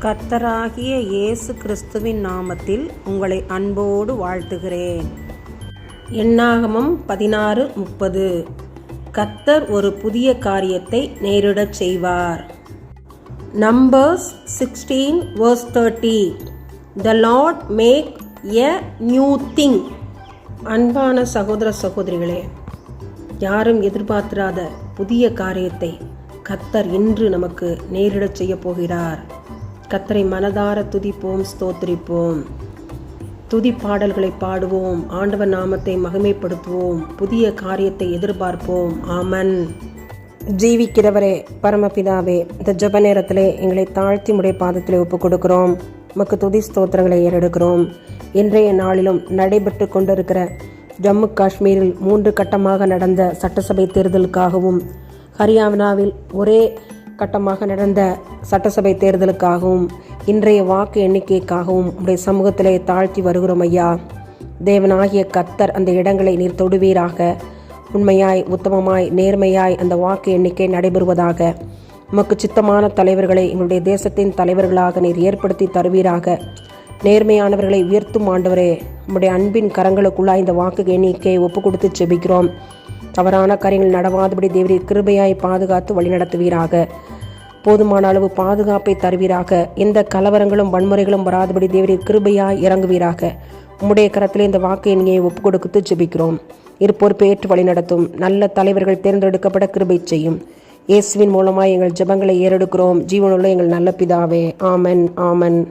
கர்த்தராகிய இயேசு கிறிஸ்துவின் நாமத்தில் உங்களை அன்போடு வாழ்த்துகிறேன். எண்ணாகமம் பதினாறு முப்பது. கர்த்தர் ஒரு புதிய காரியத்தை நேரிடச் செய்வார். Numbers sixteen verse thirty. The lord make a new thing. அன்பான சகோதர சகோதரிகளே யாரும் எதிர்பார்த்திராத புதிய காரியத்தை கத்தர் இன்று நமக்கு நேரிடச் செய்ய போகிறார். கத்தரை மனதார துதிப்போம் ஸ்தோத்திரிப்போம். துதி பாடல்களை பாடுவோம் ஆண்டவர் நாமத்தை மகிமைப்படுத்துவோம் புதிய காரியத்தை எதிர்பார்ப்போம். ஆமன். ஜீவிக்கிறவரே பரமபிதாவே இந்த ஜப நேரத்திலே எங்களை தாழ்த்தி முடைய பாதத்திலே ஒப்புக் கொடுக்கிறோம் உமக்கு துதி ஸ்தோத்திரங்களை ஏறெடுக்கிறோம். இன்றைய நாளிலும் நடைபெற்று கொண்டிருக்கிற ஜம்மு காஷ்மீரில் மூன்று கட்டமாக நடந்த சட்டசபை தேர்தலுக்காகவும் ஹரியானாவில் ஒரே கட்டமாக நடந்த சட்டசபை தேர்தலுக்காகவும் இன்றைய வாக்கு எண்ணிக்கைக்காகவும் உடைய சமூகத்திலே தாழ்த்தி வருகிறோம் ஐயா. தேவனாகிய கத்தர் அந்த இடங்களை நீர் தொடுவீராக. உண்மையாய் உத்தமமாய் நேர்மையாய் அந்த வாக்கு எண்ணிக்கை நடைபெறுவதாக. உமக்கு சித்தமான தலைவர்களை எங்களுடைய தேசத்தின் தலைவர்களாக நீர் ஏற்படுத்தி தருவீராக. நேர்மையானவர்களை உயர்த்தும் ஆண்டவரே நம்முடைய அன்பின் கரங்களுக்குள்ளாய் இந்த வாக்கு எண்ணிக்கையை ஒப்பு கொடுத்து செபிக்கிறோம் தவறான காரியங்கள் நடவாதபடி தேவரை கிருபையாய் பாதுகாத்து வழிநடத்துவீராக. போதுமான அளவு பாதுகாப்பை தருவீராக. எந்த கலவரங்களும் வன்முறைகளும் வராதபடி தேவரை கிருபையாய் இறங்குவீராக. உம்முடைய கரத்தில் இந்த வாக்கு எண்ணியை ஒப்பு கொடுத்து ஜெபிக்கிறோம். இருப்போர் பேற்று வழிநடத்தும். நல்ல தலைவர்கள் தேர்ந்தெடுக்கப்பட கிருபை செய்யும். இயேசுவின் மூலமாக எங்கள் ஜெபங்களை ஏறெடுக்கிறோம். ஜீவனுள்ள எங்கள் நல்ல பிதாவே. ஆமன் ஆமன்.